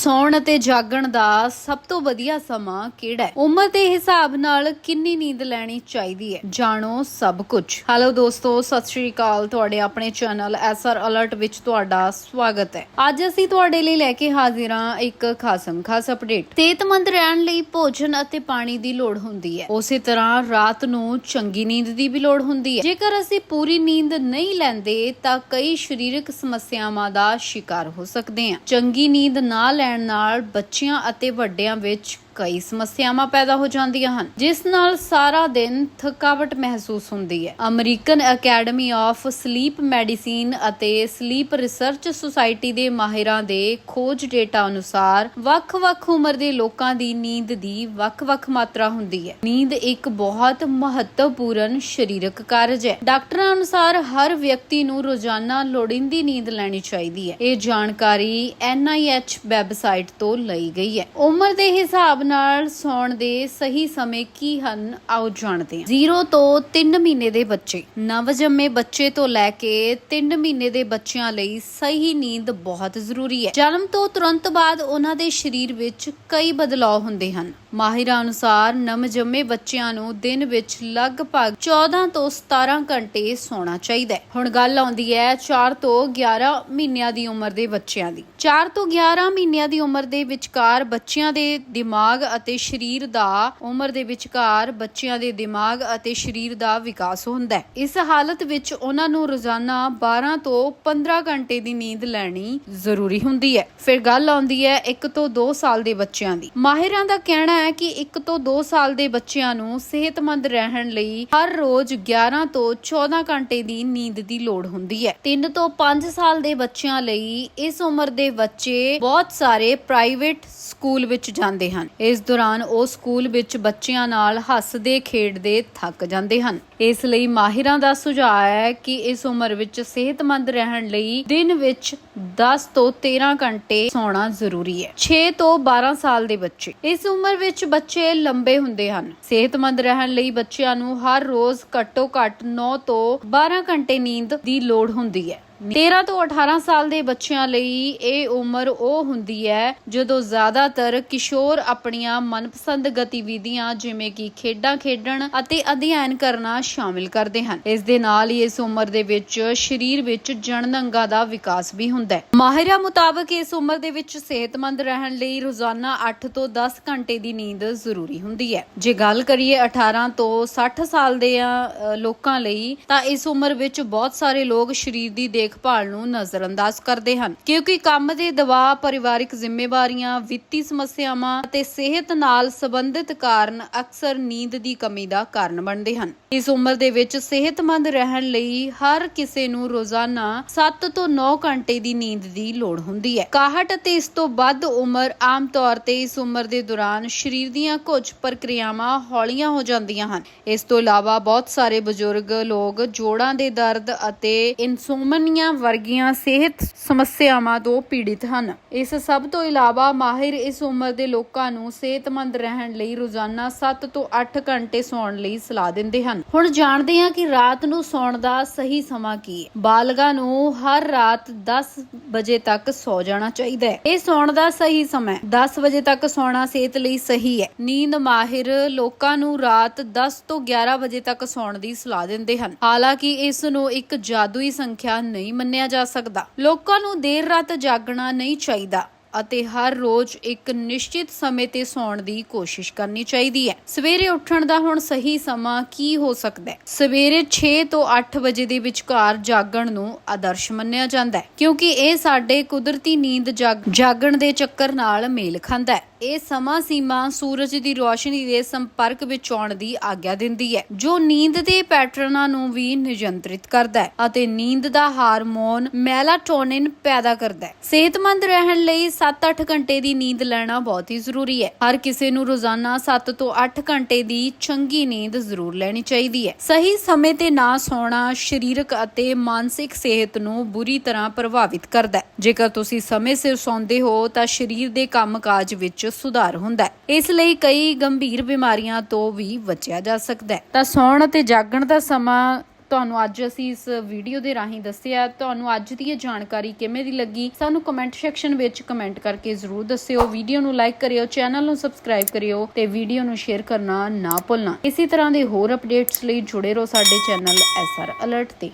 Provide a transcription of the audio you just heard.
ਸੌਣ ਅਤੇ ਜਾਗਣ ਦਾ ਸਭ ਤੋਂ ਵਧੀਆ ਸਮਾਂ ਕਿਹੜਾ ਹੈ? ਉਮਰ ਦੇ ਹਿਸਾਬ ਨਾਲ ਕਿੰਨੀ ਨੀਂਦ ਲੈਣੀ ਚਾਹੀਦੀ ਹੈ? ਜਾਣੋ ਸਭ ਕੁਝ ਹੈਲੋ ਦੋਸਤੋ, ਸਤਿ ਸ਼੍ਰੀ ਅਕਾਲ। ਤੁਹਾਡੇ ਆਪਣੇ ਚੈਨਲ ਐਸਆਰ ਅਲਰਟ ਵਿੱਚ ਤੁਹਾਡਾ ਸਵਾਗਤ ਹੈ। ਅੱਜ ਅਸੀਂ ਤੁਹਾਡੇ ਲਈ ਲੈ ਕੇ ਹਾਜ਼ਰ ਹਾਂ ਇੱਕ ਖਾਸਮ ਖਾਸ ਅਪਡੇਟ। ਸਿਹਤਮੰਦ ਰਹਿਣ ਲਈ ਭੋਜਨ ਅਤੇ ਪਾਣੀ ਦੀ ਲੋੜ ਹੁੰਦੀ ਹੈ। ਉਸੇ ਤਰ੍ਹਾਂ ਰਾਤ ਨੂੰ ਚੰਗੀ ਨੀਂਦ ਦੀ ਵੀ ਲੋੜ ਹੁੰਦੀ ਹੈ। ਜੇਕਰ ਅਸੀਂ ਪੂਰੀ ਨੀਂਦ ਨਹੀਂ ਲੈਂਦੇ ਤਾਂ ਕਈ ਸਰੀਰਕ ਸਮੱਸਿਆਵਾਂ ਦਾ ਸ਼ਿਕਾਰ ਹੋ ਸਕਦੇ ਹਾਂ। ਚੰਗੀ ਨੀਂਦ ਨਾ ਲੈਣ ਨਾਲ ਬੱਚਿਆਂ ਅਤੇ ਵੱਡਿਆਂ ਵਿੱਚ ਕਈ ਸਮੱਸਿਆਵਾਂ ਪੈਦਾ ਹੋ ਜਾਂਦੀਆਂ ਹਨ, ਜਿਸ ਨਾਲ ਸਾਰਾ ਦਿਨ ਥਕਾਵਟ ਮਹਿਸੂਸ ਹੁੰਦੀ ਹੈ। American Academy of Sleep Medicine ਅਤੇ ਸਲੀਪ ਰਿਸਰਚ ਸੁਸਾਇਟੀ ਦੇ ਮਾਹਿਰਾਂ ਦੇ ਖੋਜ ਡੇਟਾ ਅਨੁਸਾਰ ਵੱਖ-ਵੱਖ ਉਮਰ ਦੇ ਲੋਕਾਂ ਦੀ ਨੀਂਦ ਦੀ ਵੱਖ-ਵੱਖ ਮਾਤਰਾ ਹੁੰਦੀ ਹੈ। ਨੀਂਦ ਇੱਕ ਬਹੁਤ ਮਹੱਤਵਪੂਰਨ ਸਰੀਰਕ ਕਾਰਜ ਹੈ। ਡਾਕਟਰਾਂ ਅਨੁਸਾਰ ਹਰ ਵਿਅਕਤੀ ਨੂੰ ਰੋਜ਼ਾਨਾ ਲੋੜੀਂਦੀ ਨੀਂਦ ਲੈਣੀ ਚਾਹੀਦੀ ਹੈ। ਇਹ ਜਾਣਕਾਰੀ NIH ਵੈਬਸਾਈਟ ਤੋਂ ਲਈ ਗਈ ਹੈ। ਉਮਰ ਦੇ ਹਿਸਾਬ ਨਾਲ ਸੌਣ ਦੇ ਸਹੀ ਸਮੇਂ ਕੀ ਹਨ? ਆਓ ਜਾਣਦੇ ਹਾਂ। 0 ਤੋਂ 3 ਮਹੀਨੇ ਦੇ ਬੱਚੇ। ਨਵਜੰਮੇ ਬੱਚੇ ਤੋਂ ਲੈ ਕੇ 3 ਮਹੀਨੇ ਦੇ ਬੱਚਿਆਂ ਲਈ ਸਹੀ ਨੀਂਦ ਬਹੁਤ ਜ਼ਰੂਰੀ ਹੈ। ਜਨਮ ਤੋਂ ਤੁਰੰਤ ਬਾਅਦ ਉਹਨਾਂ ਦੇ ਸਰੀਰ ਵਿੱਚ ਕਈ ਬਦਲਾਅ ਹੁੰਦੇ ਹਨ। ਮਾਹਿਰਾਂ ਅਨੁਸਾਰ ਨਵਜੰਮੇ ਬੱਚਿਆਂ ਨੂੰ ਦਿਨ ਵਿੱਚ ਲਗਭਗ 14 ਤੋਂ 17 ਘੰਟੇ ਸੌਣਾ ਚਾਹੀਦਾ ਹੈ। ਹੁਣ ਗੱਲ ਆਉਂਦੀ ਹੈ 4 ਤੋਂ 11 ਮਹੀਨਿਆਂ ਦੀ ਉਮਰ ਦੇ ਬੱਚਿਆਂ ਦੀ। 4 ਤੋਂ 11 ਮਹੀਨਿਆਂ ਦੀ ਉਮਰ ਦੇ ਵਿਚਕਾਰ ਬੱਚਿਆਂ ਦੇ ਦਿਮਾਗ ਅਤੇ ਸਰੀਰ ਦਾ ਉਮਰ ਦੇ ਵਿਚਕਾਰ ਬੱਚਿਆਂ ਦੇ ਦਿਮਾਗ ਅਤੇ ਸਰੀਰ ਦਾ ਵਿਕਾਸ ਹੁੰਦਾ ਹੈ। ਇਸ ਹਾਲਤ ਵਿੱਚ ਉਹਨਾਂ ਨੂੰ ਰੋਜ਼ਾਨਾ 12 ਤੋਂ 15 ਘੰਟੇ ਦੀ ਨੀਂਦ ਲੈਣੀ ਜ਼ਰੂਰੀ ਹੁੰਦੀ ਹੈ। ਫਿਰ ਗੱਲ ਆਉਂਦੀ ਹੈ 1 ਤੋਂ 2 ਸਾਲ ਦੇ ਬੱਚਿਆਂ ਦੀ। ਮਾਹਿਰਾਂ ਦਾ ਕਹਿਣਾ ਹੈ ਕਿ 1 ਤੋਂ 2 ਸਾਲ ਦੇ ਬੱਚਿਆਂ ਨੂੰ ਸਿਹਤਮੰਦ ਰਹਿਣ ਲਈ ਹਰ ਰੋਜ਼ 11 ਤੋਂ 14 ਘੰਟੇ ਦੀ ਨੀਂਦ ਦੀ ਲੋੜ ਹੁੰਦੀ ਹੈ। 3 ਤੋਂ 5 ਸਾਲ ਦੇ ਬੱਚਿਆਂ ਲਈ ਇਸ ਉਮਰ ਦੇ ਬੱਚੇ ਬਹੁਤ ਸਾਰੇ ਪ੍ਰਾਈਵੇਟ ਸਕੂਲ ਵਿੱਚ ਜਾਂਦੇ ਹਨ। ਇਸ ਦੌਰਾਨ ਉਹ ਸਕੂਲ ਵਿੱਚ ਬੱਚਿਆਂ ਨਾਲ ਹੱਸਦੇ, ਖੇਡਦੇ, ਥੱਕ ਜਾਂਦੇ ਹਨ। ਇਸ ਲਈ ਮਾਹਿਰਾਂ ਦਾ ਸੁਝਾਅ ਹੈ ਕਿ ਇਸ ਉਮਰ ਵਿੱਚ ਸਿਹਤਮੰਦ ਰਹਿਣ ਲਈ ਦਿਨ ਵਿੱਚ 10 ਤੋਂ 13 ਘੰਟੇ ਸੌਣਾ ਜ਼ਰੂਰੀ ਹੈ। 6 ਤੋਂ 12 ਸਾਲ ਦੇ ਬੱਚੇ। ਇਸ ਉਮਰ ਵਿੱਚ ਬੱਚੇ ਲੰਬੇ ਹੁੰਦੇ ਹਨ। ਸਿਹਤਮੰਦ ਰਹਿਣ ਲਈ ਬੱਚਿਆਂ ਨੂੰ ਹਰ ਰੋਜ਼ ਘੱਟੋ ਘੱਟ 9 ਤੋਂ 12 ਘੰਟੇ ਨੀਂਦ ਦੀ ਲੋੜ ਹੁੰਦੀ ਹੈ। 13 ਤੋਂ 18 ਸਾਲ ਦੇ ਬੱਚਿਆਂ ਲਈ ਇਹ ਉਮਰ ਉਹ ਹੁੰਦੀ ਹੈ ਜਦੋਂ ਜ਼ਿਆਦਾਤਰ ਕਿਸ਼ੋਰ ਆਪਣੀਆਂ ਮਨਪਸੰਦ ਗਤੀਵਿਧੀਆਂ ਜਿਵੇਂ ਕਿ ਖੇਡਾਂ ਖੇਡਣ ਅਤੇ ਅਧਿਐਨ ਕਰਨਾ ਸ਼ਾਮਿਲ ਕਰਦੇ ਹਨ। ਇਸ ਦੇ ਨਾਲ ਹੀ ਇਸ ਉਮਰ ਦੇ ਵਿੱਚ ਸਰੀਰ ਵਿੱਚ ਜਣਨ ਅੰਗਾਂ ਦਾ ਵਿਕਾਸ ਵੀ ਹੁੰਦਾ ਹੈ। ਮਾਹਿਰਾਂ ਮੁਤਾਬਕ ਇਸ ਉਮਰ ਦੇ ਵਿੱਚ ਸਿਹਤਮੰਦ ਰਹਿਣ ਲਈ ਰੋਜ਼ਾਨਾ 8 ਤੋਂ 10 ਘੰਟੇ ਦੀ ਨੀਂਦ ਜ਼ਰੂਰੀ ਹੁੰਦੀ ਹੈ। ਜੇ ਗੱਲ ਕਰੀਏ 18 ਤੋਂ 60 ਸਾਲ ਦੇ ਲੋਕਾਂ ਲਈ ਤਾਂ ਇਸ ਉਮਰ ਵਿੱਚ ਬਹੁਤ ਸਾਰੇ ਲੋਕ ਸਰੀਰ ਦੀ ਦੇਖ ਦੇਖਭਾਲ ਨੂੰ ਨਜ਼ਰਅੰਦਾਜ਼ ਕਰਦੇ ਹਨ, ਕਿਉਂਕਿ ਕੰਮ ਦੇ ਦਬਾਅ, ਪਰਿਵਾਰਿਕ ਜ਼ਿੰਮੇਵਾਰੀਆਂ, ਵਿੱਤੀ ਸਮੱਸਿਆਵਾਂ ਅਤੇ ਸਿਹਤ ਨਾਲ ਸੰਬੰਧਿਤ ਕਾਰਨ ਅਕਸਰ ਨੀਂਦ ਦੀ ਕਮੀ ਦਾ ਕਾਰਨ ਬਣਦੇ ਹਨ। ਇਸ ਉਮਰ ਦੇ ਵਿੱਚ ਸਿਹਤਮੰਦ ਰਹਿਣ ਲਈ ਹਰ ਕਿਸੇ ਨੂੰ ਰੋਜ਼ਾਨਾ 7 ਤੋਂ 9 ਘੰਟੇ ਦੀ ਨੀਂਦ ਦੀ ਲੋੜ ਹੁੰਦੀ ਹੈ। 61 ਅਤੇ ਇਸ ਤੋਂ ਵੱਧ ਉਮਰ ਆਮ ਤੌਰ ਤੇ ਇਸ ਉਮਰ ਦੇ ਦੌਰਾਨ ਸਰੀਰ ਦੀਆਂ ਕੁਝ ਪ੍ਰਕਿਰਿਆਵਾਂ ਹੌਲੀਆਂ ਹੋ ਜਾਂਦੀਆਂ ਹਨ। ਇਸ ਤੋਂ ਇਲਾਵਾ ਬਹੁਤ ਸਾਰੇ ਬਜ਼ੁਰਗ ਲੋਕ ਜੋੜਾਂ ਦੇ ਦਰਦ ਅਤੇ ਇਨਸੋਮਨੀਆ ਵਰਗੀਆਂ ਸਿਹਤ ਸਮੱਸਿਆਵਾਂ ਤੋਂ ਪੀੜਿਤ ਹਨ। ਇਸ ਸਭ ਤੋਂ ਇਲਾਵਾ ਮਾਹਿਰ ਇਸ ਉਮਰ ਦੇ ਲੋਕਾਂ ਨੂੰ ਸਿਹਤਮੰਦ ਰਹਿਣ ਲਈ ਰੋਜ਼ਾਨਾ 7 ਤੋਂ 8 ਘੰਟੇ ਸੌਣ ਲਈ ਸਲਾਹ ਦਿੰਦੇ ਹਨ। ਹੁਣ ਜਾਣਦੇ ਹਾਂ ਕਿ ਰਾਤ ਨੂੰ ਸੌਣ ਦਾ ਸਹੀ ਸਮਾਂ ਕੀ ਹੈ। ਬਾਲਗਾਂ ਨੂੰ ਹਰ ਰਾਤ 10 ਵਜੇ ਤੱਕ ਸੌ ਜਾਣਾ ਚਾਹੀਦਾ ਹੈ। ਇਹ ਸੌਣ ਦਾ ਸਹੀ ਸਮਾਂ ਹੈ। 10 ਵਜੇ ਤੱਕ ਸੌਣਾ ਸਿਹਤ ਲਈ ਸਹੀ ਹੈ। ਨੀਂਦ ਮਾਹਿਰ ਲੋਕਾਂ ਨੂੰ ਰਾਤ 10 ਤੋਂ 11 ਵਜੇ ਤੱਕ ਸੌਣ ਦੀ ਸਲਾਹ ਦਿੰਦੇ ਹਨ। ਹਾਲਾਂਕਿ ਇਸ ਨੂੰ ਇੱਕ ਜਾਦੂਈ ਸੰਖਿਆ ਨਹੀਂ ਮੰਨਿਆ ਜਾ ਸਕਦਾ। ਲੋਕਾਂ ਨੂੰ ਦੇਰ ਰਾਤ ਜਾਗਣਾ ਨਹੀਂ ਚਾਹੀਦਾ ਅਤੇ ਹਰ ਰੋਜ਼ ਇੱਕ ਨਿਸ਼ਚਿਤ ਸਮੇਂ ਤੇ ਸੌਣ ਦੀ ਕੋਸ਼ਿਸ਼ ਕਰਨੀ ਚਾਹੀਦੀ ਹੈ। ਸਵੇਰੇ ਉੱਠਣ ਦਾ ਹੁਣ ਸਹੀ ਸਮਾਂ ਕੀ ਹੋ ਸਕਦਾ ਹੈ? ਸਵੇਰੇ 6 ਤੋਂ 8 ਵਜੇ ਦੇ ਵਿਚਕਾਰ ਜਾਗਣ ਨੂੰ ਆਦਰਸ਼ ਮੰਨਿਆ ਜਾਂਦਾ ਹੈ, ਕਿਉਂਕਿ ਇਹ ਸਾਡੇ ਕੁਦਰਤੀ ਨੀਂਦ ਜਾਗਣ ਦੇ ਚੱਕਰ ਨਾਲ ਮੇਲ ਖਾਂਦਾ ਹੈ। ਇਹ ਸਮਾਂ ਸੀਮਾ ਸੂਰਜ ਦੀ ਰੋਸ਼ਨੀ ਦੇ ਸੰਪਰਕ ਵਿੱਚ ਆਉਣ ਦੀ ਆਗਿਆ ਦਿੰਦੀ ਹੈ, ਜੋ ਨੀਂਦ ਦੇ ਪੈਟਰਨਾਂ ਨੂੰ ਵੀ ਨਿਯੰਤਰਿਤ ਕਰਦਾ ਹੈ ਅਤੇ ਨੀਂਦ ਦਾ ਹਾਰਮੋਨ ਮੈਲਾਟੋਨਿਨ ਪੈਦਾ ਕਰਦਾ ਹੈ। ਸਿਹਤਮੰਦ ਰਹਿਣ ਲਈ 7-8 ਘੰਟੇ ਦੀ ਨੀਂਦ ਲੈਣਾ ਬਹੁਤ ਹੀ ਜ਼ਰੂਰੀ ਹੈ। ਹਰ ਕਿਸੇ ਨੂੰ ਰੋਜ਼ਾਨਾ 7 ਤੋਂ 8 ਘੰਟੇ ਦੀ ਚੰਗੀ ਨੀਂਦ ਜ਼ਰੂਰ ਲੈਣੀ ਚਾਹੀਦੀ ਹੈ। ਸਹੀ ਸਮੇਂ ਤੇ ਨਾ ਸੌਣਾ ਸਰੀਰਕ ਅਤੇ ਮਾਨਸਿਕ ਸਿਹਤ ਨੂੰ ਬੁਰੀ ਤਰ੍ਹਾਂ ਪ੍ਰਭਾਵਿਤ ਕਰਦਾ ਹੈ। ਜੇਕਰ ਤੁਸੀਂ ਸਮੇਂ ਸਿਰ ਸੌਂਦੇ ਹੋ, ਤਾਂ ਸਰੀਰ ਦੇ ਕੰਮਕਾਜ ਵਿੱਚ ਸੁਧਾਰ ਹੁੰਦਾ ਹੈ। ਇਸ ਲਈ ਕਈ ਗੰਭੀਰ ਬਿਮਾਰੀਆਂ ਤੋਂ ਵੀ ਬਚਿਆ ਜਾ ਸਕਦਾ ਹੈ। ਤਾਂ ਸੌਣ ਅਤੇ ਜਾਗਣ ਦਾ ਸਮਾਂ ਤੁਹਾਨੂੰ ਅੱਜ ਅਸੀਂ ਇਸ ਵੀਡੀਓ ਦੇ ਰਾਹੀਂ ਦੱਸਿਆ। ਤੁਹਾਨੂੰ ਅੱਜ ਦੀ ਇਹ ਜਾਣਕਾਰੀ ਕਿਵੇਂ ਦੀ ਲੱਗੀ, ਸਾਨੂੰ ਕਮੈਂਟ ਸੈਕਸ਼ਨ ਵਿੱਚ ਕਮੈਂਟ ਕਰਕੇ ਜ਼ਰੂਰ ਦੱਸਿਓ। ਵੀਡੀਓ ਨੂੰ ਲਾਈਕ ਕਰਿਓ ਚੈਨਲ ਨੂੰ ਸਬਸਕ੍ਰਾਈਬ ਕਰਿਓ ਤੇ ਵੀਡੀਓ ਨੂੰ ਸ਼ੇਅਰ ਕਰਨਾ ਨਾ ਭੁੱਲਣਾ। ਇਸੇ ਤਰ੍ਹਾਂ ਦੇ ਹੋਰ ਅਪਡੇਟਸ ਲਈ ਜੁੜੇ ਰਹੋ ਸਾਡੇ ਚੈਨਲ ਐਸਆਰ ਅਲਰਟ ਤੇ।